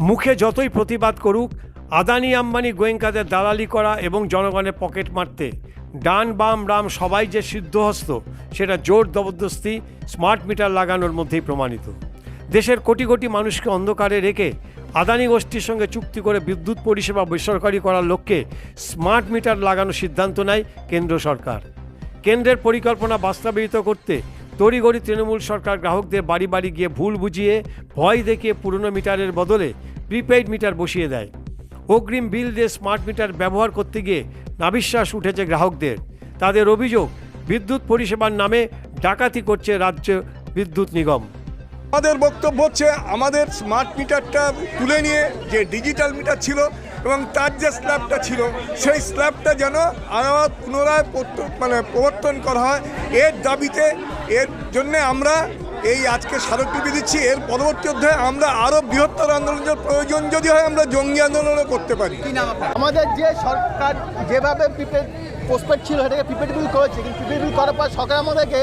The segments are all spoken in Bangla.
মুখে যতই প্রতিবাদ করুক, আদানি আম্বানি গোয়েঙ্কাদের দালালি করা এবং জনগণের পকেট মারতে। ডান বাম রাম সবাই যে সিদ্ধহস্ত, সেটা জোর জবরদস্তি, স্মার্ট মিটার লাগানোর মধ্যেই প্রমাণিত। দেশের কোটি কোটি মানুষকে অন্ধকারে রেখে আদানি গোষ্ঠীর সঙ্গে চুক্তি করে বিদ্যুৎ পরিষেবা বেসরকারি করার লক্ষ্যে স্মার্ট মিটার লাগানোর সিদ্ধান্ত নেয় কেন্দ্র সরকার। কেন্দ্রের পরিকল্পনা বাস্তবায়িত করতে তড়িঘড়ি তৃণমূল সরকার গ্রাহকদের বাড়ি বাড়ি গিয়ে ভুল বুঝিয়ে ভয় দেখিয়ে পুরনো মিটারের বদলে প্রিপেইড মিটার বসিয়ে দেয়। অগ্রিম বিল দিয়ে স্মার্ট মিটার ব্যবহার করতে গিয়ে নাবিশ্বাস উঠেছে গ্রাহকদের। তাদের অভিযোগ, বিদ্যুৎ পরিষেবার নামে ডাকাতি করছে রাজ্য বিদ্যুৎ নিগম। আমাদের বক্তব্য হচ্ছে, আমাদের স্মার্ট মিটারটা তুলে নিয়ে যে ডিজিটাল মিটার ছিল এবং তার যে স্ল্যাবটা ছিল, সেই স্ল্যাবটা যেন আবার পুনরায় মানে প্রবর্তন করা হয়। এর দাবিতে এর জন্যে আমরা এই আজকে স্মারকলিপি দিচ্ছি। এর পরবর্তী অধ্যায়ে আমরা আরও বৃহত্তর আন্দোলনের প্রয়োজন যদি হয় আমরা জঙ্গি আন্দোলনও করতে পারি। আমাদের যে সরকার যেভাবে প্রিপেড পোস্টপেড ছিল সেটাকে প্রিপেড বিল করেছে কিন্তু প্রিপেড বিল করার পর সরকার আমাদেরকে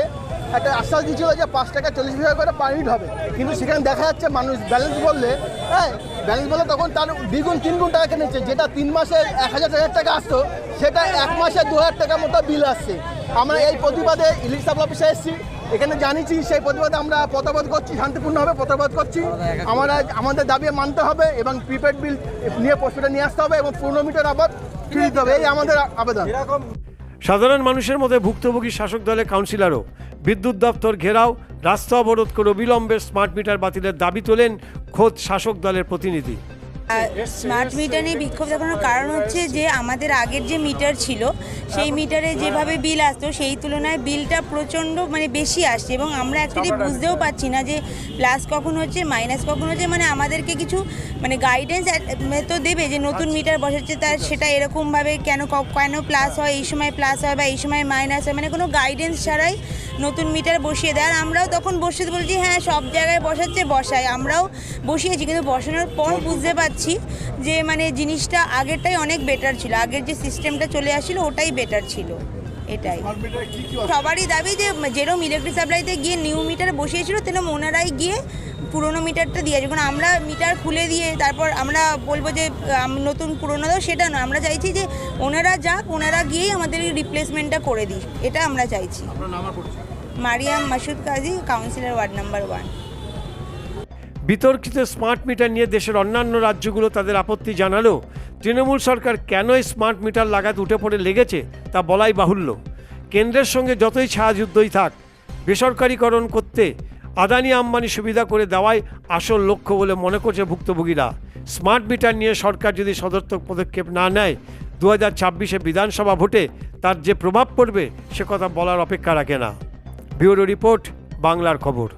একটা আশ্বাস দিয়েছিল যে পাঁচ টাকা চল্লিশ পয়সা করে পার ইউনিট হবে। কিন্তু সেখানে দেখা যাচ্ছে মানুষ ব্যালেন্স বললে হ্যাঁ ব্যালেন্স বললে তখন তার দ্বিগুণ তিন গুণ টাকা কিনেছে যেটা তিন মাসে এক হাজার হাজার টাকা আসতো, সেটা এক মাসে দু হাজার টাকার মতো বিল আসছে। আমরা এই প্রতিবাদে ইলেকট্রিক সাপ্লাই অফিসে এসেছি। এখানে জানিয়েছি, সেই প্রতিবাদে আমরা প্রতিবাদ করছি, শান্তিপূর্ণভাবে প্রতিবাদ করছি। আমরা, আমাদের দাবি মানতে হবে এবং প্রিপেড বিল নিয়ে পোস্টপেডে নিয়ে আসতে হবে এবং পূর্ণ মিটার আবার ফিরে দিতে হবে। এই আমাদের আবেদন। সাধারণ মানুষের মধ্যে ভুক্তভোগী শাসক দলের কাউন্সিলরও। বিদ্যুৎ দপ্তর ঘেরাও, রাস্তা অবরোধ করে অবিলম্বে স্মার্ট মিটার বাতিলের দাবি তোলেন খোদ শাসক দলের প্রতিনিধি। স্মার্ট মিটার নিয়ে বিক্ষোভ দেখানোর কারণ হচ্ছে যে আমাদের আগের যে মিটার ছিল সেই মিটারে যেভাবে বিল আসতো সেই তুলনায় বিলটা প্রচণ্ড মানে বেশি আসছে এবং আমরা অ্যাকচুয়ালি বুঝতেও পারছি না যে প্লাস কখন হচ্ছে মাইনাস কখন হচ্ছে মানে আমাদেরকে কিছু মানে গাইডেন্স তো দেবে যে নতুন মিটার বসাচ্ছে তার সেটা এরকমভাবে কেন ক- কেন প্লাস হয় এই সময় প্লাস হয় বা এই সময় মাইনাস হয় মানে কোনো গাইডেন্স ছাড়াই নতুন মিটার বসিয়ে দেয়। আর আমরাও তখন বসে বলছি হ্যাঁ সব জায়গায় বসাচ্ছে বসায় আমরাও বসিয়েছি কিন্তু বসানোর পর বুঝতে পারছি যে মানে জিনিসটা আগেরটাই অনেক বেটার ছিল। আগের যে সিস্টেমটা চলে আসছিল ওটাই বেটার ছিল। এটাই। সবারই দাবি যে যেরকম ইলেকট্রিক সাপ্লাইতে গিয়ে নিউ মিটার বসিয়েছিল তেরকম ওনারাই গিয়ে পুরোনো মিটারটা দিয়ে যখন আমরা মিটার খুলে দিয়ে তারপর আমরা বলব যে নতুন পুরোনো দাও সেটা নয়। আমরা চাইছি যে ওনারা যাক ওনারা গিয়েই আমাদের রিপ্লেসমেন্টটা করে দিই এটা আমরা চাইছি। Mariyam Masud Kazi councillor ward number one বিতর্কিত স্মার্ট মিটার নিয়ে দেশের অন্যান্য রাজ্যগুলো তাদের আপত্তি জানালেও তৃণমূল সরকার কেন স্মার্ট মিটার লাগাতে উঠে পড়ে লেগেছে তা বলাই বাহুল্য। কেন্দ্রের সঙ্গে যতই ছায়াযুদ্ধই থাক, বেসরকারীকরণ করতে আদানি আম্বানি সুবিধা করে দেওয়াই আসল লক্ষ্য বলে মনে করছে ভুক্তভোগীরা। স্মার্ট মিটার নিয়ে সরকার যদি সদর্থক পদক্ষেপ না নেয় দু হাজার ছাব্বিশে বিধানসভা ভোটে তার যে প্রভাব পড়বে, সে কথা বলার অপেক্ষা রাখে না। ব্যুরো রিপোর্ট, বাংলার খবর।